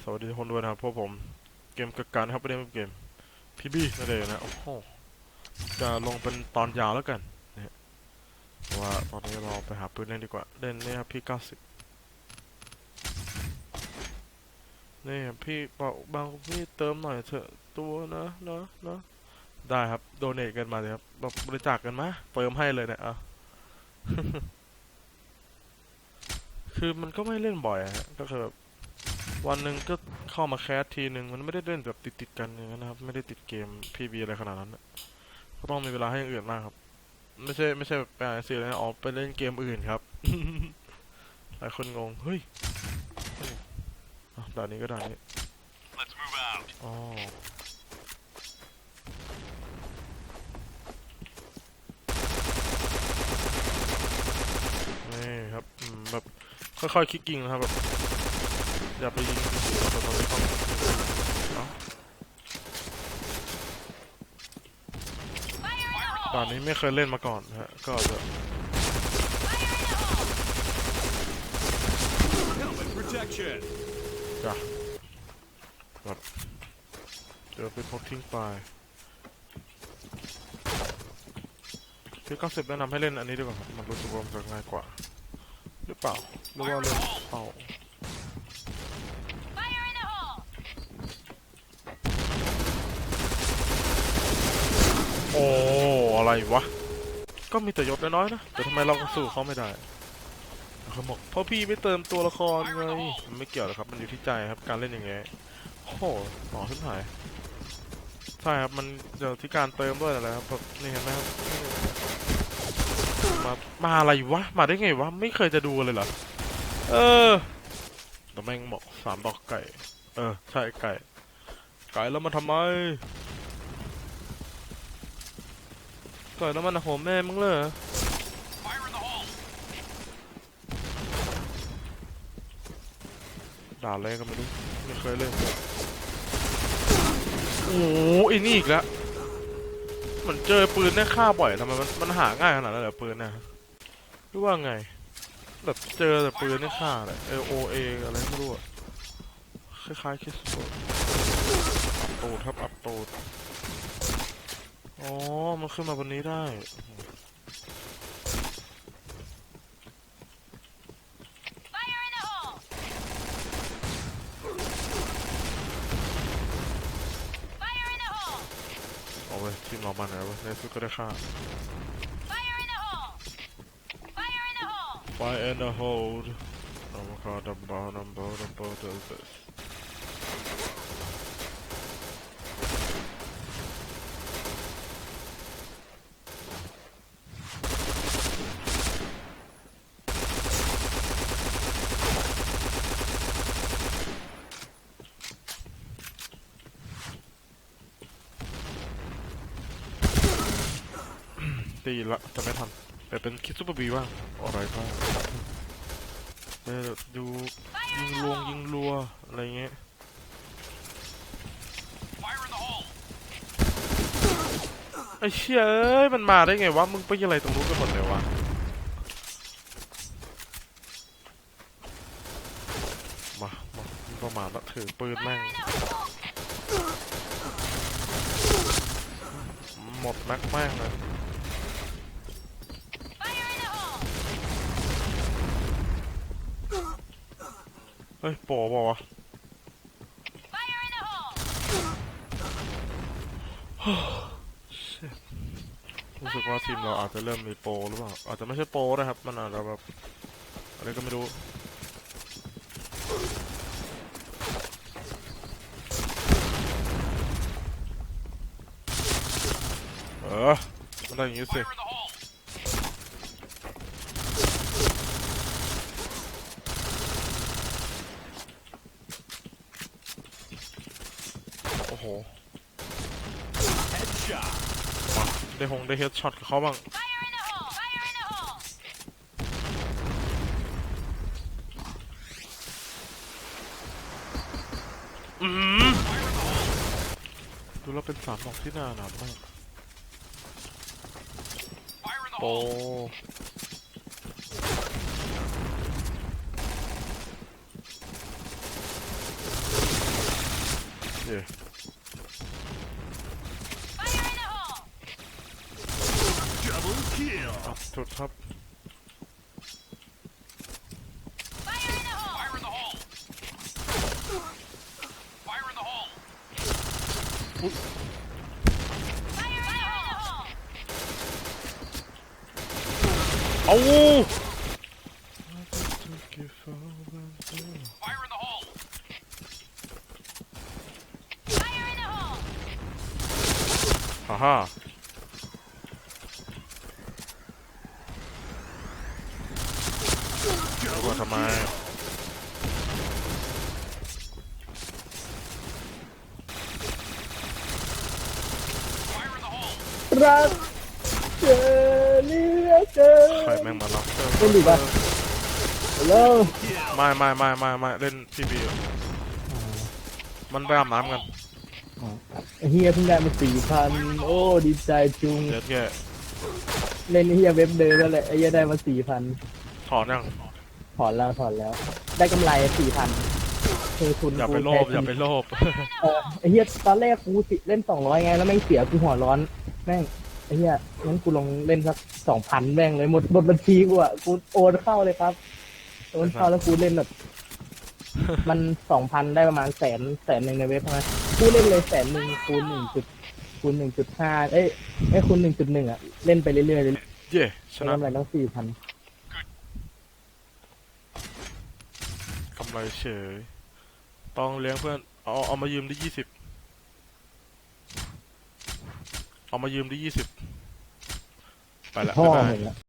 สวัสดีทุกคนด้วยนะครับพวกผมเกมกบการครับไม่ได้เป็นเกมพี่บี้นั่นเองนะโอ้โหจะลงเป็นตอนยาวแล้วกันเพราะว่าตอนนี้เราไปหาปืนเล่นดีกว่าเล่นนี่ครับพี่เก้าสิบนี่ครับพี่บอกบางพี่เติมหน่อยเถอะตัวนะนะนะได้ครับโดเนทกันมาเลยครับบบริจาคกันมาเติมให้เลยเนะอะคือมันก็ไม่เล่นบ่อยฮะก็คือแบบ วันหนึ่งก็เข้ามาแคสทีหนึ่งมันไม่ได้เล่นแบบติดๆกันอย่างนั้นนะครับ ไม่ได้ติดเกมพีบีอะไรขนาดนั้นนะก็ต้องมีเวลาให้อย่างอื่นมากครับ ไม่ใช่ไม่ใช่แบบไปอ่านสือเลยนะออกไปเล่นเกมอื่นครับหลายคนงงเฮ้ยโอ้อะด่านนี้ก็ด่านนี้อ๋อนี่ครับแบบค่อยๆคลิกยิงนะครับแบบ อย่าไปยิงตอนนี้ต้องเอ้าตอนนี้ไม่เคยเล่นมาก่อนฮะก็จะ Helmet protection. จ้ะแบบเดี๋ยวไปพกทิ้งไปคือก็สิบแนะนำให้เล่นอันนี้ดีกว่าครับมันรู้สึกว่ามันจะง่ายกว่า หรือเปล่าหรือว่าเล่นเปล่า Fire in the hole! โอ้ อะไรวะ ก็มีแต่ยศน้อยๆนะ แต่ทำไมเราก็สู้เขาไม่ได้เขาบอกเพราะพี่ไม่เติมตัวละครไงมันไม่เกี่ยวหรอกครับ มันอยู่ที่ใจครับ การเล่นอย่างเงี้ยโอ้โหต่อขึ้นหาย ใช่ครับ มันเดี๋ยวที่การเติมด้วยอะไรครับแบบนี่เห็นไหมครับมามาอะไรวะ มาได้ไงวะ ไม่เคยจะดูเลยเหรอ เออแต่แม่งบอกสามดอกไก่ เออ ใช่ไก่ ไก่แล้วมาทำไม ก่อนแล้วมันโหมแม่มึงเลยด่าอะไรก็ไม่รู้ไม่เคยเล่นโอ้โหไอ้นี่อีกแล้วเหมือนเจอปืนได้ฆ่าบ่อยทำไมมันมันหาง่ายขนาดนั้นเหรอปืนเนะหรือว่าไง แบบเจอแต่ปืนได้ฆ่าเลยเอโอเออะไรไม่รู้อะคล้ายๆคิสโตอัพตูดครับอัพตูด อ๋อ มันขึ้นมาบนนี้ได้ Fire in the hole! เอาไว้ยทีมเรามันนะเว้ยในสุดก็ได้ฆ่า Fire in the hole! Fire in the hole! Fire in the hold. Oh my god, the bottom, bottom, bottom, this. ตีละจะไม่ทันแต่เป็นคิดซูเปอร์บีบ้างอะไรบ้างเออดูยิงลวงยิงรัวอะไรเงี้ย Fire in the hole. ไอ้เชี่ยเอ้ยมันมาได้ไงวะมึงไปยังไงตรงนู้นกันหมดเลยวะมามามึงประมาทละถือปืนแม่งหมดแม็กแม่งเลย Fire in the hole! เฮ้ยโปรบอกวะ Fire in the hole! รู้สึกว่าทีมเราอาจจะเริ่มมีโปรหรือเปล่า อาจจะไม่ใช่โปรนะครับ มันอาจจะแบบอะไรก็ไม่รู้เออมันได้อย่างนี้สิ Fire in the hole. โอ้โห Headshot. มาได้หงได้เฮดช็อตกับเขาบ้าง Fire in the hole! Fire in the hole! อืมดูแล้วเป็นสามดอกที่น่าหนาวมาก Fire in the โปร hole. ม เย่ Fire in the hole! Double kill. สุดครับ Fire in the hole! Fire in the hole. Fire in the hole. Fire in the hole! เอา Fire in the hole. Fire in the hole! ฮ่าฮ่าว่าทำไม Fire in the hole. รักเจอเหลือเกินใครแม่งมาล็อกเล่นดีปะแล้วไม่ไม่ไม่ไม่ไม่เล่นพีบีมันไปอาบน้ำกัน เฮียเพิ่งได้มาสี่พันโอ้ดีใจจุง เดี๋ยวแกเล่นเฮียเว็บเดิมแล้วแหละไอ้เฮียได้มาสี่พันถอนยังถอนแล้วถอนแล้ว ได้กำไรสี่พันคือทุนอย่าไปโลภอย่าไปโลภเออไอ้เฮียตอนแรกกูสิเล่นสองร้อยไงแล้วแม่งเสียกูหัวร้อนแม่งไอ้เฮียงั้นกูลองเล่นสักสองพันแม่งเลยหมดหมดบัญชีกูอะกูโอนเข้าเลยครับโอนเข้าแล้วกูเล่นแบบ มันสองพันได้ประมาณแสนแสนหนึ่งในเว็บใช่ไหมกูเล่นเลยแสนหนึ่งคูณหนึ่งจุดคูณหนึ่งจุดห้าเอ้ยไอ้ยคูณหนึ่งจุดหนึ่งอะเล่นไปเรื่อยๆเลยเย่ชได้นะกำไรตั้งสี่พันกำไรเฉย ต้องเลี้ยงเพื่อน เอาเอามายืมได้ยี่สิบเอามายืมได้ยี่สิบไปละพ่อบ๊ายบาย เห็นละ